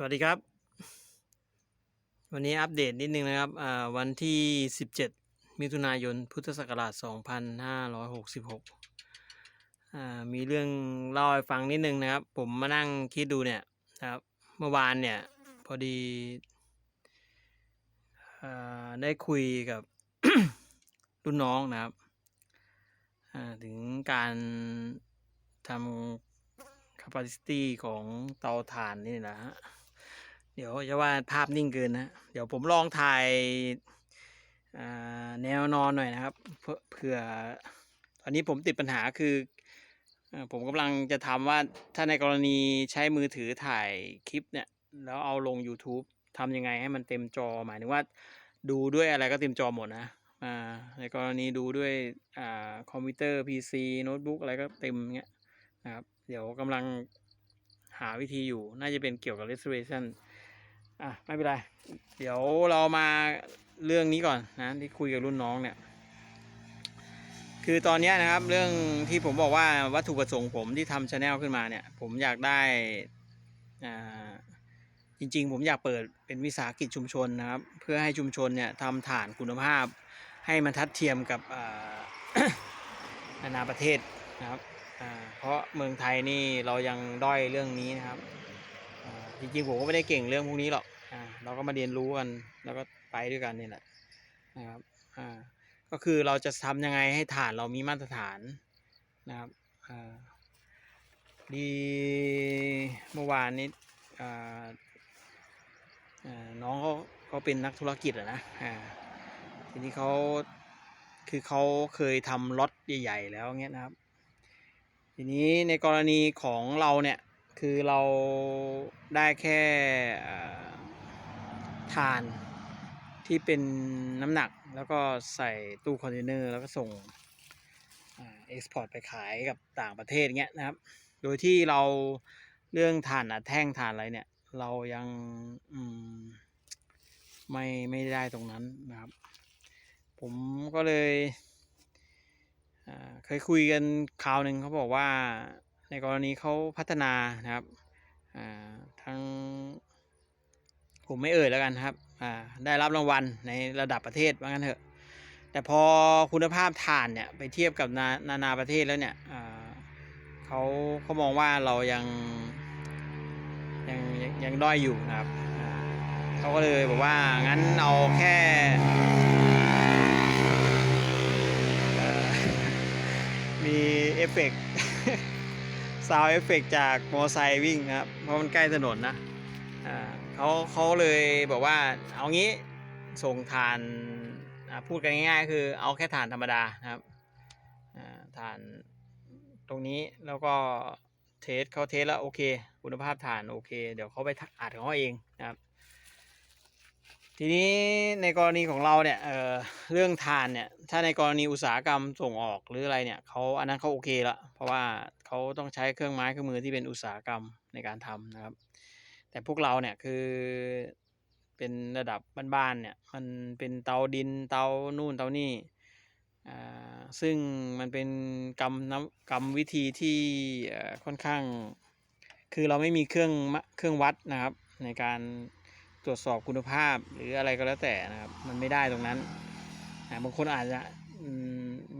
สวัสดีครับ วันนี้อัปเดตนิดนึงนะครับวันที่ 17 มิถุนายน พุทธศักราช 2566อ่ามีเรื่องเล่าให้ฟังนิดนึงนะครับ ผมมานั่งคิดดูเนี่ยนะครับ เมื่อวานเนี่ย พอดีอได้คุยกับรุ่นน้องนะครับ ถึงการทำ capacity ของเตาถ่านนี่นะฮะ เดี๋ยวจะว่าภาพนิ่งเกินนะ เดี๋ยวผมลองถ่ายาแนวนอนหน่อยนะครับ เผื่อตอนนี้ผมติดปัญหาคืออผมกำลังจะทำว่าถ้าในกรณีใช้มือถือถ่ายคลิปเนี่ย แล้วเอาลง YouTube ทำยังไงให้มันเต็มจอหมายถึงว่าดูด้วยอะไรก็เต็มจอหมดนะในกรณีดูด้วยอคอมพิวเตอร์ PC โน้ตบุ๊กอะไรก็เต็มเงี้ยนะครับ เดี๋ยวกำลังหาวิธีอยู่น่าจะเป็นเกี่ยวกับ restoration อะไม่เป็นไร เดี๋ยวเรามาเรื่องนี้ก่อนนะที่คุยกับรุ่นน้องเนี่ย คือตอนนี้นะครับเรื่องที่ผมบอกว่าวัตถุประสงค์ผมที่ทำชาแนลขึ้นมาเนี่ย ผมอยากได้อ่าจริงๆ ผมอยากเปิดเป็นวิสาหกิจชุมชนนะครับ เพื่อให้ชุมชนเนี่ยทำฐานคุณภาพ ให้มันทัดเทียมกับอ่านานาประเทศนะครับอ่าเพราะเมืองไทยนี่เรายังด้อยเรื่องนี้นะครับอ่าจริงๆผมก็ไม่ได้เก่งเรื่องพวกนี้หรอก อ่าเราก็มาเรียนรู้กันแล้วก็ไปด้วยกันนี่แหละนะครับอ่าก็คือเราจะทำยังไงให้ฐานเรามีมาตรฐานนะครับอ่าดีเมื่อวานนี้อ่าน้องเขาเขาเป็นนักธุรกิจอะนะอ่าทีนี้เขาคือเขาเคยทำล็อตใหญ่ ๆ แล้วเงี้ยนะครับ ทีนี้ในกรณีของเราเนี่ย คือเราได้แค่ ทานที่เป็นน้ำหนักแล้วก็ใส่ตู้คอนเทนเนอร์แล้วก็ส่งเอ็กซ์พอร์ตไปขายกับต่างประเทศเงี้ยนะครับ โดยที่เราเรื่องฐานอัดแท่งฐานอะไรเนี่ย เรายังมไม่ไม่ได้ตรงนั้นนะครับ ผมก็เลยเคยคุยกันคราวหนึ่งเขาบอกว่าในกรณีเขาพัฒนานะครับทั้ง ผมไม่เอ่ยแล้วกันครับอ่าได้รับรางวัลในระดับประเทศว่างั้นเถอะ แต่พอคุณภาพถ่านเนี่ยไปเทียบกับนานานาประเทศแล้วเนี่ยอ่าเขาเขามองว่าเรายังยังยังยังด้อยอยู่นะครับเขาก็เลยบอกว่างั้นเอาแค่มีเอฟเฟกต์ซาวเอฟเฟกจากมอไซค์วิ่งครับ เพราะมันใกล้ถนนนะอ่า เขาเขาเลยบอกว่าเอางี้ส่งฐานพูดกันง่ายๆคือเอาแค่ฐานธรรมดานะครับฐานตรงนี้แล้วก็เทสเขาเทสแล้วโอเค คุณภาพฐานโอเค เดี๋ยวเขาไปอัดของเขาเองนะครับ ทีนี้ในกรณีของเราเนี่ยเเรื่องทานเนี่ยถ้าในกรณีอุตสาหกรรมส่งออกหรืออะไรเนี่ยเขาอันนั้นเขาโอเคละเพราะว่าเขาต้องใช้เครื่องไม้เครื่องมือที่เป็นอุตสาหกรรมในการทำนะครับ แต่พวกเราเนี่ยคือเป็นระดับบ้านๆเนี่ยมันเป็นเตาดินเตานู่นเตานี่อ่าซึ่งมันเป็นกรรมน้ำกรรมวิธีที่ค่อนข้าง คือเราไม่มีเครื่องเครื่องวัดนะครับ ในการตรวจสอบคุณภาพหรืออะไรก็แล้วแต่นะครับ มันไม่ได้ตรงนั้นบางคนอาจจะ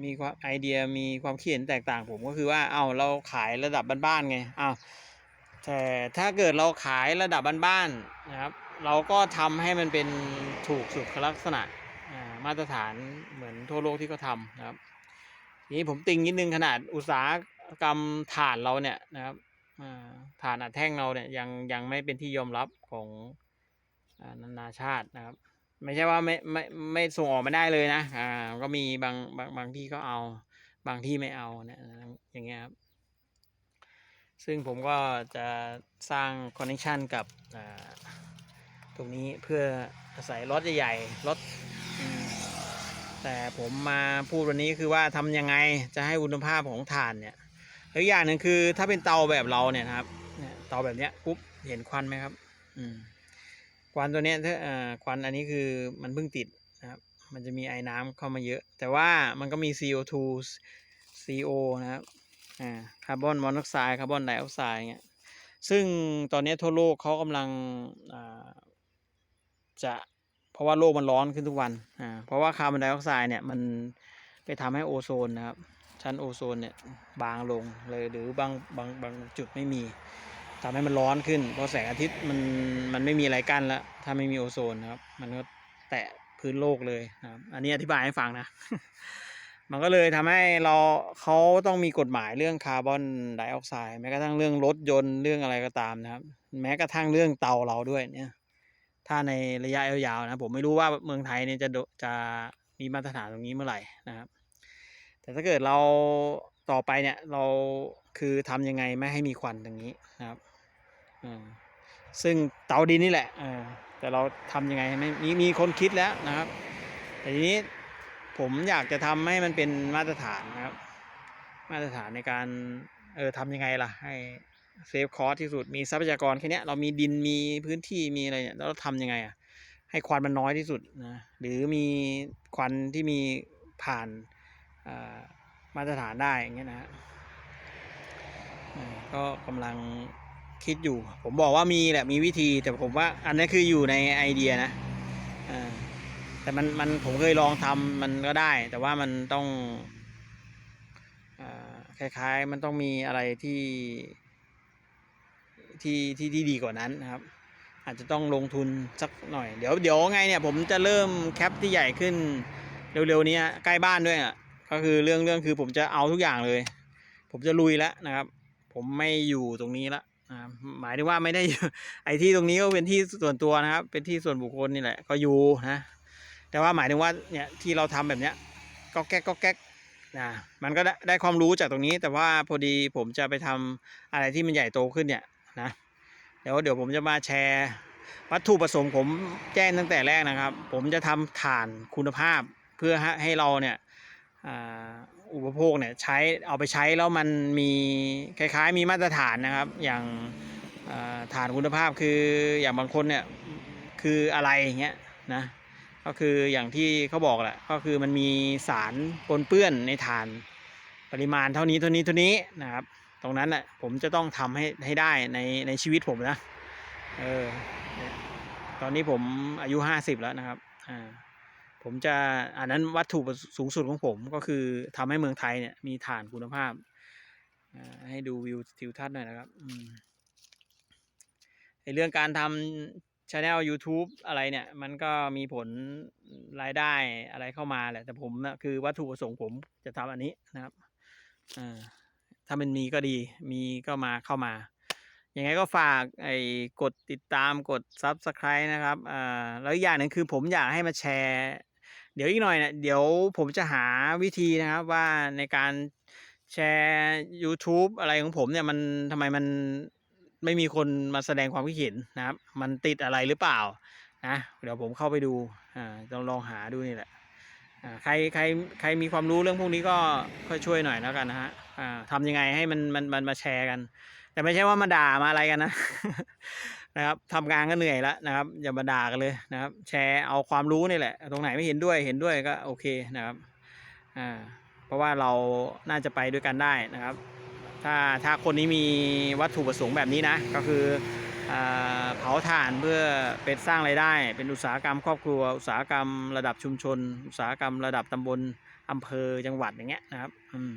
มีความไอเดียมีความคิดเห็นแตกต่างผมก็คือว่าเอาเราขายระดับบ้านๆไงอา แต่ถ้าเกิดเราขายระดับบ้านๆนะครับ เราก็ทำให้มันเป็นถูกสุขลักษณะมาตรฐานเหมือนทั่วโลกที่เขาทำนะครับนี้ผมติงนิดนึงขนาดอุตสาหกรรมถ่านเราเนี่ยนะครับฐานอัดแท่งเราเนี่ยยังยังไม่เป็นที่ยอมรับของอนานาชาตินะครับ ไม่ใช่ว่าไม่ไม่ไม่ส่งออกไม่ได้เลยนะอ่าก็มีบางบางบางที่ก็เอาบางที่ไม่เอาเนี่ยอย่างเงี้ยครับ ซึ่งผมก็จะสร้างคอนเนคชันกับตรงนี้เพื่ออาศัยรถใหญ่ๆรถแต่ผมมาพูดวันนี้คือว่าทำยังไงจะให้คุณภาพของถ่านเนี่ยอีกอย่างหนึ่งคือถ้าเป็นเตาแบบเราเนี่ยนะครับเตาแบบเนี้ยปุ๊บเห็นควันไหมครับ อืมควันตัวเนี้ยถ้าควันอันนี้คือมันเพิ่งติดนะครับ มันจะมีไอ้น้ำเข้ามาเยอะ แต่ว่ามันก็มี CO2 CO นะครับ อ่าคาร์บอนมอนอกไซด์คาร์บอนไดออกไซด์เงี้ยซึ่งตอนนี้ทั่วโลกเขากำลังจะเพราะว่าโลกมันร้อนขึ้นทุกวันอ่าเพราะว่าคาร์บอนไดออกไซด์เนี่ยมันไปทำให้โอโซนนะครับชั้นโอโซนเนี่ยบางลงเลยหรือบางบางบางจุดไม่มีทำให้มันร้อนขึ้น เพราะแสงอาทิตย์มันมันไม่มีอะไรกั้นแล้วถ้าไม่มีโอโซนนะครับ มันก็แตะพื้นโลกเลยนะครับ อันนี้อธิบายให้ฟังนะ มันก็เลยทำให้เราเขาต้องมีกฎหมายเรื่องคาร์บอนไดออกไซด์แม้กระทั่งเรื่องรถยนต์เรื่องอะไรก็ตามนะครับ แม้กระทั่งเรื่องเตาเราด้วยเนี่ย ถ้าในระยะยาวๆนะผมไม่รู้ว่าเมืองไทยเนี่ยจะจะมีมาตรฐานตรงนี้เมื่อไหร่นะครับ แต่ถ้าเกิดเราต่อไปเนี่ยเราคือทำยังไงไม่ให้มีควันตรงนี้นะครับอซึ่งเตาดินนี่แหละอแต่เราทำยังไงไม่มีมีคนคิดแล้วนะครับ แต่ทีนี้ ผมอยากจะทำให้มันเป็นมาตรฐานนะครับ มาตรฐานในการเออทำยังไงล่ะ ให้เซฟคอสที่สุดมีทรัพยากรแค่นี้เรามีดินมีพื้นที่มีอะไรเนี่ยแล้วเราทำยังไงอะให้ควันมันน้อยที่สุดนะหรือมีควันที่มีผ่านมาตรฐานได้อย่างเงี้ยนะฮะก็กำลังคิดอยู่ ผมบอกว่ามีแหละมีวิธีแต่ผมว่าอันนี้คืออยู่ในไอเดียนะอ่า แต่มันมันผมเคยลองทำมันก็ได้ แต่ว่ามันต้องอคล้ายๆ มันต้องมีอะไรที่ที่ที่ที่ดีกว่านั้นนะครับ อาจจะต้องลงทุนสักหน่อย เดี๋ยวเดี๋ยวไงเนี่ยผมจะเริ่มแคปที่ใหญ่ขึ้นเร็วๆนี้ใกล้บ้านด้วยอะก็คือเรื่องเรื่องคือผมจะเอาทุกอย่างเลย ผมจะลุยแล้วนะครับ ผมไม่อยู่ตรงนี้ละหมายถึงว่าไม่ได้อยู่ไอที่ตรงนี้ก็เป็นที่ส่วนตัวนะครับ เป็นที่ส่วนบุคคลนี่แหละก็อยู่นะ แต่ว่าหมายถึงว่าเนี่ยที่เราทำแบบเนี้ยก็แก๊กก็แก๊กนะมันก็ได้ได้ความรู้จากตรงนี้ แต่ว่าพอดีผมจะไปทำอะไรที่มันใหญ่โตขึ้นเนี่ยนะเดี๋ยวเดี๋ยวผมจะมาแชร์วัตถุประสงค์ผมแจ้งตั้งแต่แรกนะครับ ผมจะทำฐานคุณภาพเพื่อให้เราเนี่ยอุปโภคเนี่ยใช้เอาไปใช้แล้วมันมีคล้ายๆ มีมาตรฐานนะครับ อย่างฐานคุณภาพคืออย่างบางคนเนี่ยคืออะไรอย่างเงี้ยนะ ก็คืออย่างที่เขาบอกแหละก็คือมันมีสารปนเปื้อนในฐานปริมาณเท่านี้เท่านี้เท่านี้นะครับ ตรงนั้นน่ะผมจะต้องทำให้ให้ได้ในในชีวิตผมนะเออตอนนี้ผมอายุห้าสิบแล้วนะครับอ่าผมจะอันนั้นวัตถุประสูงสุดของผมก็คือทำให้เมืองไทยเนี่ยมีฐานคุณภาพอให้ดูวิวทิวทัศน์หน่อยนะครับอืมในเรื่องการทำ ช anel YouTube อะไรเนี่ย มันก็มีผลรายได้อะไรเข้ามาแหละ แต่ผมนะคือวัตถุประสงค์ผมจะทำอันนี้นะครับอ่าถ้ามันมีก็ดีมีก็มาเข้ามายังไงก็ฝากไอ้กดติดตามกด Subscribe นะครับอ่าแล้วอีกอย่างหนึ่งคือผมอยากให้มาแชร์ เดี๋ยวอีกหน่อยเนี่ยเดี๋ยวผมจะหาวิธีนะครับว่าในการแชร์ YouTube อะไรของผมเนี่ยมันทำไมมัน ไม่มีคนมาแสดงความคิดเห็นนะครับ มันติดอะไรหรือเปล่านะเดี๋ยวผมเข้าไปดูอ่าลองลองหาดูนี่แหละอ่าใครใครใครมีความรู้เรื่องพวกนี้ก็ค่อยช่วยหน่อยแล้วกันนะฮะอ่าทำยังไงให้มันมันมันมาแชร์กัน แต่ไม่ใช่ว่ามาด่ามาอะไรกันนะนะครับทำงานก็เหนื่อยแล้วนะครับ อย่ามาด่ากันเลยนะครับ แชร์เอาความรู้นี่แหละ ตรงไหนไม่เห็นด้วยเห็นด้วยก็โอเคนะครับอ่าเพราะว่าเราน่าจะไปด้วยกันได้นะครับ ถ้าถ้าคนนี้มีวัตถุประสงค์แบบนี้นะ ก็คืออ่าเผาถ่านเพื่อเป็นสร้างไรายได้ เป็นอุตสาหกรรมครอบครัว อุตสาหกรรมระดับชุมชน อุตสาหกรรมระดับตำบลอำเภอจังหวัดอย่างเงี้ยนะครับอืม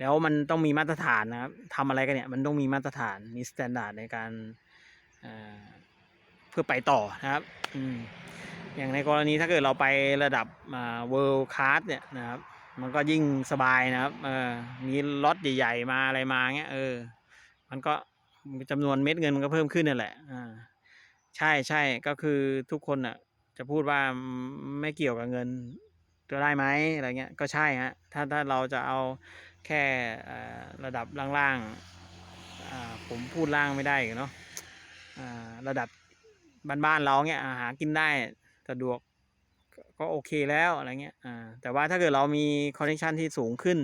แล้วมันต้องมีมาตรฐานนะครับทำอะไรกันเนี่ยมันต้องมีมาตรฐานมีสแตนดาร์ดในการเพื่อไปต่อนะครับอืมอย่างในกรณีถ้าเกิดเราไประดับเวิลด์คลาสเนี่ยนะครับ มันก็ยิ่งสบายนะครับเออมีล็อตใหญ่ๆมาอะไรมาเงี้ยเออ มันก็จำนวนเม็ดเงินมันก็เพิ่มขึ้นนั่นแหละอ่าใช่ใช่ก็คือทุกคนอะ จะพูดว่าไม่เกี่ยวกับเงินจะได้ไหมอะไรเงี้ยก็ใช่ฮะถ้าถ้าเราจะเอาแค่ระดับล่างๆผมพูดล่างไม่ได้อีกเนาะอ่าระดับบ้านๆเราเนี่ยหากินได้สะดวก ก็โอเคแล้วอะไรเงี้ยอ่าแต่ว่าถ้าเกิดเรามีคอนเนคชันที่สูงขึ้น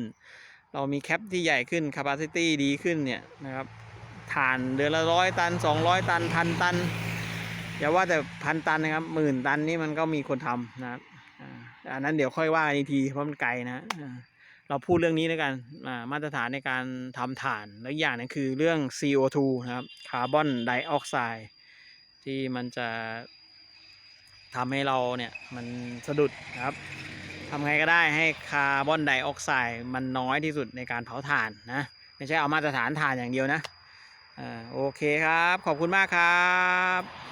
เรามีแคปที่ใหญ่ขึ้น capacity ดีขึ้นเนี่ยนะครับฐานเดือนละร้อยตัน 200 ตันพันตันอย่าว่าแต่พันตันนะครับหมื่นตันนี่มันก็มีคนทำนะครับอ่าอันนั้นเดี๋ยวค่อยว่ากันอีกทีเพราะมันไกลนะเราพูดเรื่องนี้ด้วยกันอ่ามาตรฐานในการทำถ่านแล้วอย่างหนึงคือเรื่อง CO2 นะครับคาร์บอนไดออกไซด์ที่มันจะ ทำให้เราเนี่ยมันสะดุดนะครับทำไงก็ได้ให้คาร์บอนไดออกไซด์มันน้อยที่สุดในการเผาถ่านนะ ไม่ใช่เอามาตรฐานถ่านอย่างเดียวนะอ่าโอเคครับ ขอบคุณมากครับ